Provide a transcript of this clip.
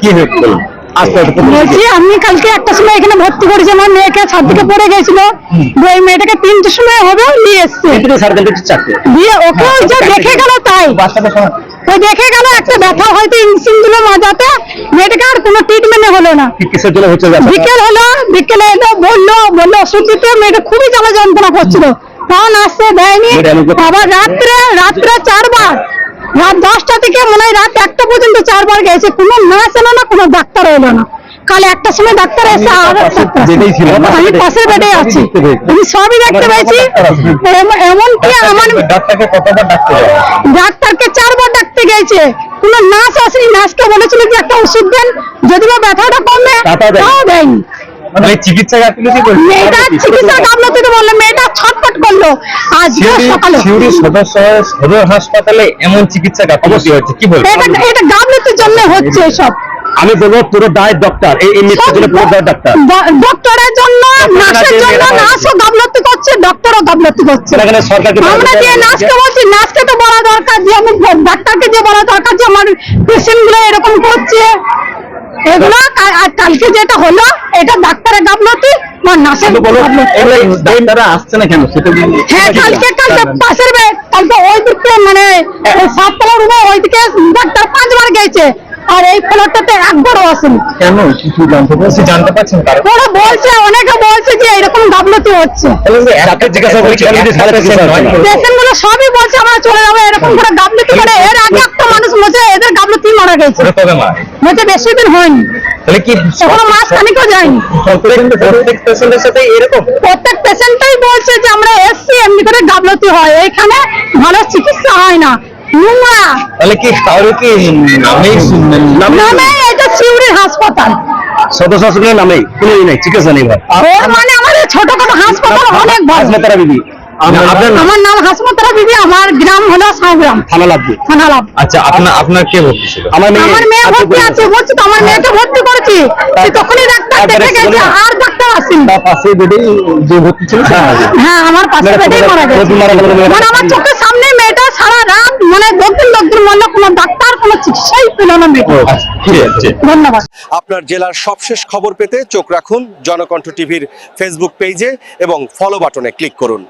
কি হয়ে বলুন? আস্তে আস্তে প্রথম বলছি আমি কালকে একটা সময় এখানে ভর্তি করেছি আমার মেয়েকে ছাদ থেকে পড়ে গেছিল। ওই মেয়েটাকে তিনটের সময় হবে নিয়ে এসছে। কিন্তু সার্কেল হচ্ছে চারটে। দিয়ে ওকে ওই যে দেখে গেল তাই। বাচ্চাদের দেখে গেল একটা ব্যথা হয়তো ইনসিন দিল মাজাতে। মেয়েটাকে আর কোনো ট্রিটমেন্ট হলো না? বিকেল হলো বিকেলে এলো বলল বলল ওষুধ দিতে। মেয়েটা খুবই জ্বালা যন্ত্রণা করছিল। তখন আসতে দেয়নি। আবার রাত্রে রাত্রে চারবার রাত দশটা থেকে মনে হয় রাত একটা পর্যন্ত চারবার গেছে। কোনো নার্স এলো না কোনো ডাক্তার এলো না। কাল একটা সময় ডাক্তার এসে আর আমি। পাশের বেডে আছি। আমি সবই দেখতে পেয়েছি। এমনকি আমার ডাক্তারকে চারবার ডাকতে গেছে। কোন নার্স আসেনি নার্সকে বলেছিল যে একটা ওষুধ দেন যদি বা ব্যথাটা কমে তাও দেয়নি। মানে চিকিৎসা গাফিলতি বলছে মেয়েটা চিকিৎসা গামলাতে বলল মেয়েটা ছটফট করল। আজকে সকালে। সিউড়ি সদস্য সদর হাসপাতালে এমন চিকিৎসা গাফিলতি হচ্ছে কি বলব? এটা এটা গামলাতের জন্য হচ্ছে সব আমি বলব পুরো দায় ডক্টর এই এই জন্য পুরো দায় ডাক্তার ডক্টরের জন্য নার্সের জন্য নার্সও গামলাতি করছে ডক্টরও গামলাতি করছে। সেখানে সরকারকে আমরা যে নার্সকে বলছি নার্সকে তো বলা দরকার যে আমি ডাক্তারকে যে বলা দরকার যে আমার পেশেন্টগুলো এরকম করছে। এগুলো কালকে যেটা হলো এটা ডাক্তারের গাফলতি। এগুলো ডাক্তাররা আসছে না কেন? সেটা হ্যাঁ কালকে কালকে পাশের কালকে ওই দিকে মানে সাততলা রুমে ওই দিকে ডাক্তার পাঁচবার গেছে। আর এই ফ্লোরটাতে একবারও আসেনি। কেন? কিছু জানতে পারছি জানতে পারছেন কারণ ওরা বলছে অনেকে বলছে যে এরকম গাফলতি হচ্ছে। পেশেন্টগুলো সবই বলছে আমরা চলে যাব এরকম করে গাফলতি করে। এর আগে একটা মানুষ মজে এদের গাফলতি মারা গেছে। কবে বেশি দিন হয়নি। তাহলে কি এখনও মাস খানিকও যায়নি। প্রত্যেক পেশেন্টের সাথে এরকম? প্রত্যেক পেশেন্টটাই বলছে যে আমরা এসছি এমনি করে গাফলতি হয়। এখানে ভালো চিকিৎসা হয় না। নোংরা। তাহলে কি কারও কি নামেই নামে নামে এটা সিউড়ির হাসপাতাল। সদস্য হাসপাতালের নামেই কোনো নাই চিকিৎসা নেই মানে আমাদের ছোটখাটো হাসপাতাল অনেক আপনার নাম আমার নাম হাসপাতাল সাউগ্রাম থানা আচ্ছা আপনার আপনার কে ভর্তি ছিল? আমার মেয়ে আমার মেয়ে ভর্তি আছে বলছি তো আমার মেয়েকে ভর্তি করেছি। তখনই ডাক্তার দেখে গেছে আর ডাক্তার আসেনি। তার পাশে বেডে যে ভর্তি ছিল সে মারা গেছে। হ্যাঁ আমার পাশে বেডেই মারা গেছে। প্রথম মারা গেল মেয়েটা। মানে আমার চোখের সামনে মেয়েটা সারা রাত মানে দক্ষিণ দক্ষিণ মনে কোনো ডাক্তার কোনো চিকিৎসাই পেল না মেয়েটা। আচ্ছা, ঠিক আছে। ধন্যবাদ। আপনার জেলার সবশেষ খবর পেতে চোখ রাখুন জনকণ্ঠ টিভির ফেসবুক পেজে এবং ফলো বাটনে ক্লিক করুন।